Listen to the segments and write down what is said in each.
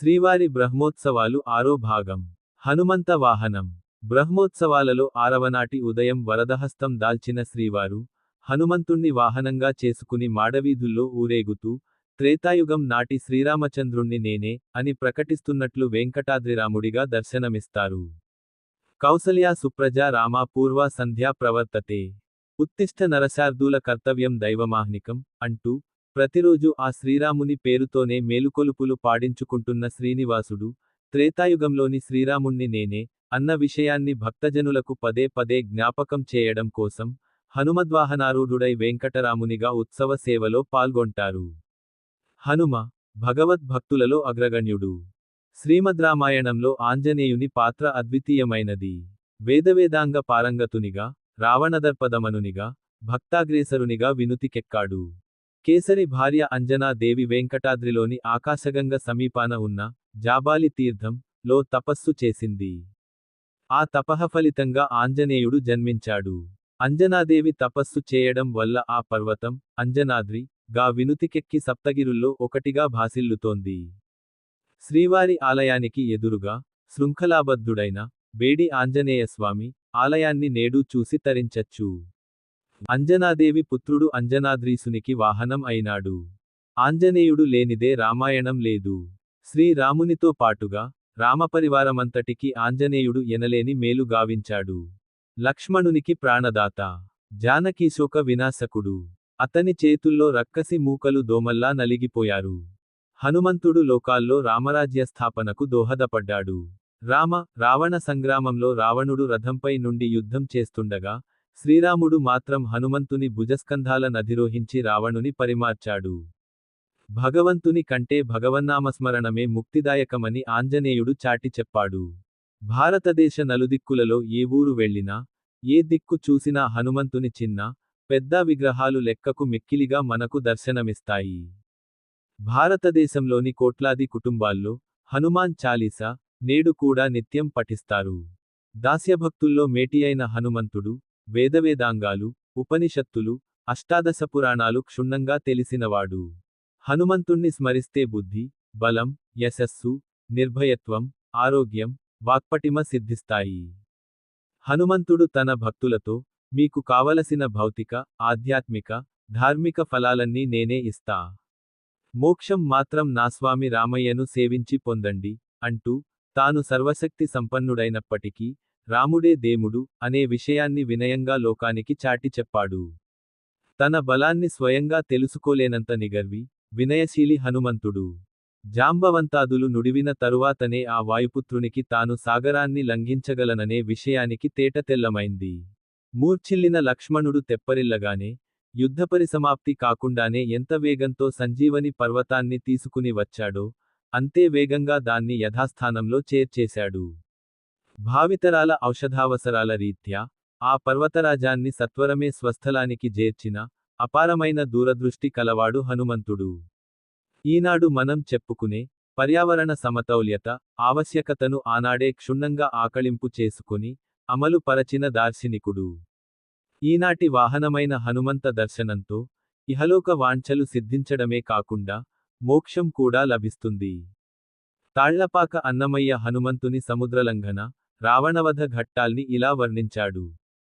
శ్రీవారి బ్రహ్మోత్సవాలు ఆరో భాగం. హనుమంత వాహనం. బ్రహ్మోత్సవాలలో ఆరవనాటి ఉదయం వరదహస్తం దాల్చిన శ్రీవారు హనుమంతుణ్ణి వాహనంగా చేసుకుని మాడవీధుల్లో ఊరేగుతూ త్రేతాయుగం నాటి శ్రీరామచంద్రుణ్ణి నేనే అని ప్రకటిస్తున్నట్లు వెంకటాద్రిరాముడిగా దర్శనమిస్తారు. కౌసల్యా సుప్రజా రామా పూర్వ సంధ్యా ప్రవర్తతే. ఉత్తిష్ట నరశార్దూల కర్తవ్యం దైవమాహ్నికం అంటూ ప్రతిరోజు ఆ శ్రీరాముని పేరుతోనే మేలుకొలుపులు పాడించుకుంటున్న శ్రీనివాసుడు త్రేతాయుగంలోని శ్రీరాముణ్ణి నేనే అన్న విషయాన్ని భక్తజనులకు పదే పదే జ్ఞాపకం చేయడం కోసం హనుమద్వాహనారూఢుడై వెంకటరామునిగా ఉత్సవ సేవలో పాల్గొంటారు. హనుమ భగవద్భక్తులలో అగ్రగణ్యుడు. శ్రీమద్రామాయణంలో ఆంజనేయుని పాత్ర అద్వితీయమైనది. వేదవేదాంగ పారంగతునిగా రావణదర్పదమనునిగా భక్తాగ్రేసరునిగా వినుతికెక్కాడు. కేసరి భార్య అంజనాదేవి వెంకటాద్రిలోని ఆకాశగంగ సమీపాన ఉన్న జాబాలి తీర్థం లో తపస్సు చేసింది. ఆ తపహ ఫలితంగా ఆంజనేయుడు జన్మించాడు. అంజనాదేవి తపస్సు చేయడం వల్ల ఆ పర్వతం అంజనాద్రి గా వినుతికెక్కి సప్తగిరుల్లో ఒకటిగా భాసిల్లుతోంది. శ్రీవారి ఆలయానికి ఎదురుగా శృంఖలాబద్ధుడైన బేడి ఆంజనేయస్వామి ఆలయాన్ని నేడు చూసి తరించచ్చు. అంజనాదేవి పుత్రుడు అంజనాద్రీసునికి వాహనం అయినాడు. ఆంజనేయుడు లేనిదే రామాయణం లేదు. శ్రీరామునితో పాటుగా రామపరివారమంతటికి ఆంజనేయుడు ఎనలేని మేలు గావించాడు. లక్ష్మణునికి ప్రాణదాత. జానకీశోక వినాశకుడు. అతని చేతుల్లో రక్కసి మూకలు దోమల్లా నలిగిపోయారు. హనుమంతుడు లోకాల్లో రామరాజ్య స్థాపనకు దోహదపడ్డాడు. రామ రావణ సంగ్రామంలో రావణుడు రథంపై నుండి యుద్ధం చేస్తుండగా శ్రీరాముడు మాత్రం హనుమంతుని భుజస్కంధాల నధిరోహించి రావణుని పరిమార్చాడు. భగవంతుని కంటే భగవన్నామస్మరణమే ముక్తిదాయకమని ఆంజనేయుడు చాటి చెప్పాడు. భారతదేశ నలుదిక్కులలో ఏ ఊరు వెళ్ళినా ఏ దిక్కు చూసినా హనుమంతుని చిన్న పెద్ద విగ్రహాలు లెక్కకు మిక్కిలిగా మనకు దర్శనమిస్తాయి. భారతదేశంలోని కోట్లాది కుటుంబాల్లో హనుమాన్ చాలీసా నేడు కూడా నిత్యం పఠిస్తారు. దాస్యభక్తుల్లో మేటి అయిన హనుమంతుడు వేదవేదాంగాలు ఉపనిషత్తులు అష్టాదశ పురాణాలు క్షుణ్ణంగా తెలిసినవాడు. హనుమంతుణ్ణి స్మరిస్తే బుద్ధి బలం యశస్సు నిర్భయత్వం ఆరోగ్యం వాక్పటిమ సిద్ధిస్తాయి. హనుమంతుడు తన భక్తులతో మీకు కావలసిన భౌతిక ఆధ్యాత్మిక ధార్మిక ఫలాలన్నీ నేనే ఇస్తా. మోక్షం మాత్రం నా స్వామి రామయ్యను సేవించి పొందండి అంటూ తాను సర్వశక్తి సంపన్నుడైనప్పటికీ రాముడే దేముడు అనే విషయాన్ని వినయంగా లోకానికి చాటి చెప్పాడు. తన బలాన్ని స్వయంగా తెలుసుకోలేనంత నిగర్వి వినయశీలి హనుమంతుడు. జాంబవంతాదులు నుడివిన తరువాతనే ఆ వాయుపుత్రునికి తాను సాగరాన్ని లంఘించగలననే విషయానికి తేటతెల్లమైంది మూర్ఛిల్లిన లక్ష్మణుడు తెప్పరిల్లగానే యుద్ధపరిసమాప్తి కాకుండానే ఎంత వేగంతో సంజీవని పర్వతాన్ని తీసుకుని వచ్చాడో అంతే వేగంగా దాన్ని యథాస్థానంలో చేర్చేశాడు. భావితరాల ఔషధావసరాల రీత్యా ఆ పర్వతరాజాన్ని సత్వరమే స్వస్థలానికి చేర్చిన అపారమైన దూరదృష్టి కలవాడు హనుమంతుడు. ఈనాడు మనం చెప్పుకునే పర్యావరణ సమతౌల్యత ఆవశ్యకతను ఆనాడే క్షుణ్ణంగా ఆకళింపు చేసుకుని అమలు పరచిన దార్శనికుడు. ఈనాటి వాహనమైన హనుమంత దర్శనంతో ఇహలోక వాంఛలు సిద్ధించడమే కాకుండా మోక్షం కూడా లభిస్తుంది. తాళ్ళపాక అన్నమయ్య హనుమంతుని సముద్రలంఘన రావణవధ ఘట్టాల్ని ఇలా వర్ణించాడు.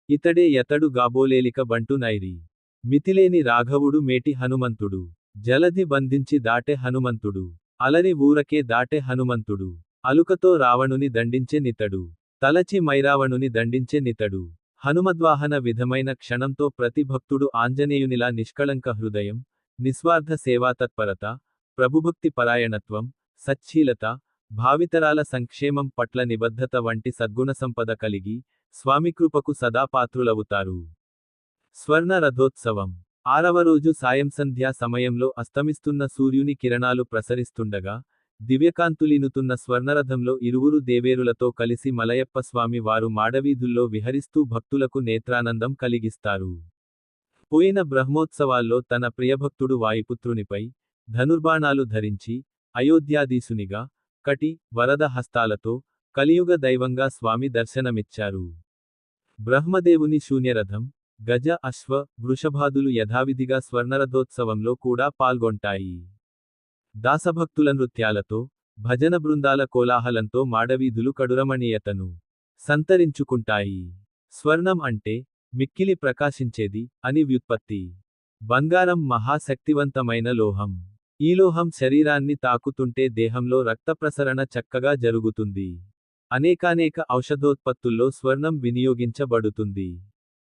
ఇతడే ఎతడు గాబోలేలిక బంటు నైరి. మితిలేని రాఘవుడు మేటి హనుమంతుడు. జలధి బంధించి దాటె హనుమంతుడు. అలరి ఊరకే దాటె హనుమంతుడు. అలుకతో రావణుని దండించే నితడు. తలచి మైరావణుని దండించే నితడు. హనుమద్వాహన విధమైన క్షణంతో ప్రతి భక్తుడు ఆంజనేయునిలా నిష్కళంక హృదయం నిస్వార్థ సేవాతత్పరత ప్రభుభక్తి పరాయణత్వం సచ్ఛీలత భావితరాల సంక్షేమం పట్ల నిబద్ధత వంటి సద్గుణ సంపద కలిగి స్వామికృపకు సదా పాత్రులవుతారు. స్వర్ణ రథోత్సవం. ఆరవ రోజు సాయం సంధ్యా సమయంలో అస్తమిస్తున్న సూర్యుని కిరణాలు ప్రసరిస్తుండగా దివ్యకాంతులీనుతున్న స్వర్ణరథంలో ఇరువురు దేవేరులతో కలిసి మలయప్ప స్వామి వారు మాడవీధుల్లో విహరిస్తూ భక్తులకు నేత్రానందం కలిగిస్తారు. పోయిన బ్రహ్మోత్సవాల్లో తన ప్రియభక్తుడు వాయుపుత్రునిపై ధనుర్బాణాలు ధరించి అయోధ్యాధీసునిగా కటి వరద హస్తాలతో కలియుగ దైవంగా స్వామి దర్శనమిచ్చారు. బ్రహ్మదేవుని శూన్యరథం గజ అశ్వ వృషభాదులు యథావిధిగా స్వర్ణరథోత్సవంలో కూడా పాల్గొంటాయి. దాసభక్తుల నృత్యాలతో భజన బృందాల కోలాహలంతో మాడవీధులు కడురమణీయతను సంతరించుకుంటాయి. స్వర్ణం అంటే మిక్కిలి ప్రకాశించేది అని వ్యుత్పత్తి. బంగారం మహాశక్తివంతమైన లోహం. ఈ లోహం శరీరాన్ని తాకుతుంటే దేహంలో రక్తప్రసరణ చక్కగా జరుగుతుంది. అనేకానేక ఔషధోత్పత్తుల్లో స్వర్ణం వినియోగించబడుతుంది.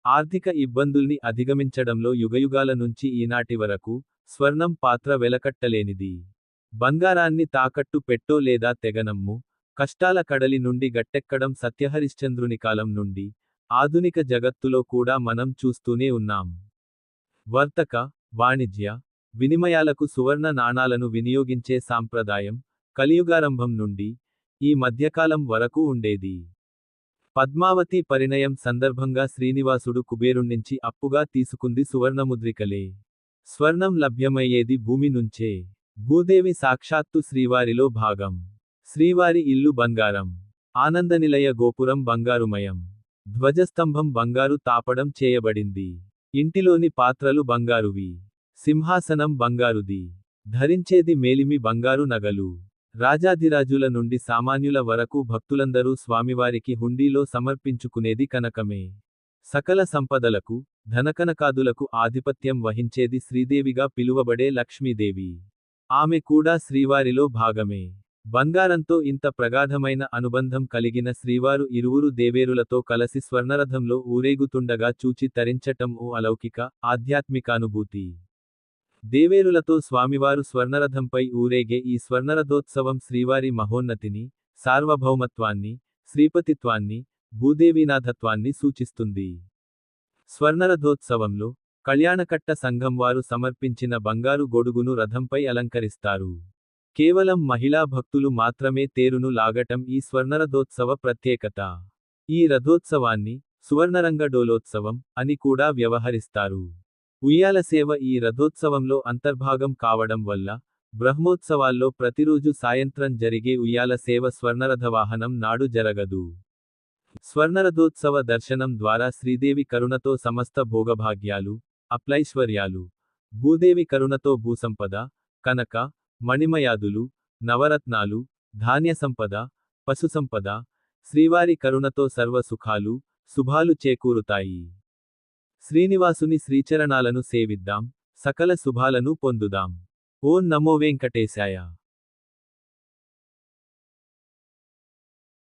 ఆర్థిక ఇబ్బందుల్ని అధిగమించడంలో యుగయుగాల నుంచి ఈనాటి వరకు స్వర్ణం పాత్ర వెలకట్టలేనిది. బంగారాన్ని తాకట్టు పెట్టో లేదా తెగనమ్ము కష్టాల కడలి నుండి గట్టెక్కడం సత్యహరిశ్చంద్రుని కాలం నుండి ఆధునిక జగత్తులో కూడా మనం చూస్తూనే ఉన్నాం. వర్తక వాణిజ్య వినిమయాలకు సువర్ణ నాణాలను వినియోగించే సాంప్రదాయం కలియుగారంభం నుండి ఈ మధ్యకాలం వరకు ఉండేది. పద్మావతి పరిణయం సందర్భంగా శ్రీనివాసుడు కుబేరుణ్ణించి అప్పుగా తీసుకుంది సువర్ణముద్రికలే. స్వర్ణం లభ్యమయ్యేది భూమి నుంచే. భూదేవి సాక్షాత్తు శ్రీవారిలో భాగం. శ్రీవారి ఇల్లు బంగారం. ఆనందనిలయ గోపురం బంగారుమయం. ధ్వజస్తంభం బంగారు తాపడం చేయబడింది. ఇంటిలోని పాత్రలు బంగారువి. సింహాసనం బంగారుది. ధరించేది మేలిమి బంగారు నగలు. రాజాధిరాజుల నుండి సామాన్యుల వరకు భక్తులందరూ స్వామివారికి హుండీలో సమర్పించుకునేది కనకమే. సకల సంపదలకు ధనకనకాదులకు ఆధిపత్యం వహించేది శ్రీదేవిగా పిలువబడే లక్ష్మీదేవి. ఆమె కూడా శ్రీవారిలో భాగమే. బంగారంతో ఇంత ప్రగాఢమైన అనుబంధం కలిగిన శ్రీవారు ఇరువురు దేవేరులతో కలసి స్వర్ణరథంలో ఊరేగుతుండగా చూచి తరించటం ఓ అలౌకిక ఆధ్యాత్మికానుభూతి. దేవేరులతో స్వామివారు స్వర్ణరథంపై ఊరేగే ఈ స్వర్ణరథోత్సవం శ్రీవారి మహోన్నతిని సార్వభౌమత్వాన్ని శ్రీపతిత్వాన్ని భూదేవీనాథత్వాన్ని సూచిస్తుంది. స్వర్ణరథోత్సవంలో కళ్యాణకట్ట సంఘం వారు సమర్పించిన బంగారు గొడుగును రథంపై అలంకరిస్తారు. కేవలం మహిళా భక్తులు మాత్రమే తేరును లాగటం ఈ స్వర్ణరథోత్సవ ప్రత్యేకత. ఈ రథోత్సవాన్ని సువర్ణరంగ డోలోత్సవం అని కూడా వ్యవహరిస్తారు. ఉయ్యాల సేవ ఈ రథోత్సవంలో అంతర్భాగం కావడం వల్ల బ్రహ్మోత్సవాల్లో ప్రతిరోజు సాయంత్రం జరిగే ఉయ్యాల సేవ స్వర్ణరథ వాహనం నాడు జరగదు. స్వర్ణరథోత్సవ దర్శనం ద్వారా శ్రీదేవి కరుణతో సమస్త భోగభాగ్యాలు అప్లైశ్వర్యాలు భూదేవి కరుణతో భూసంపద కనక మణిమయాదులు నవరత్నాలు ధాన్య సంపద పశుసంపద శ్రీవారి కరుణతో సర్వ సుఖాలు శుభాలు చేకూరుతాయి. శ్రీనివాసుని శ్రీచరణాలను సేవిద్దాం సకల శుభాలను పొందుదాం. ఓం నమో వెంకటేశాయ.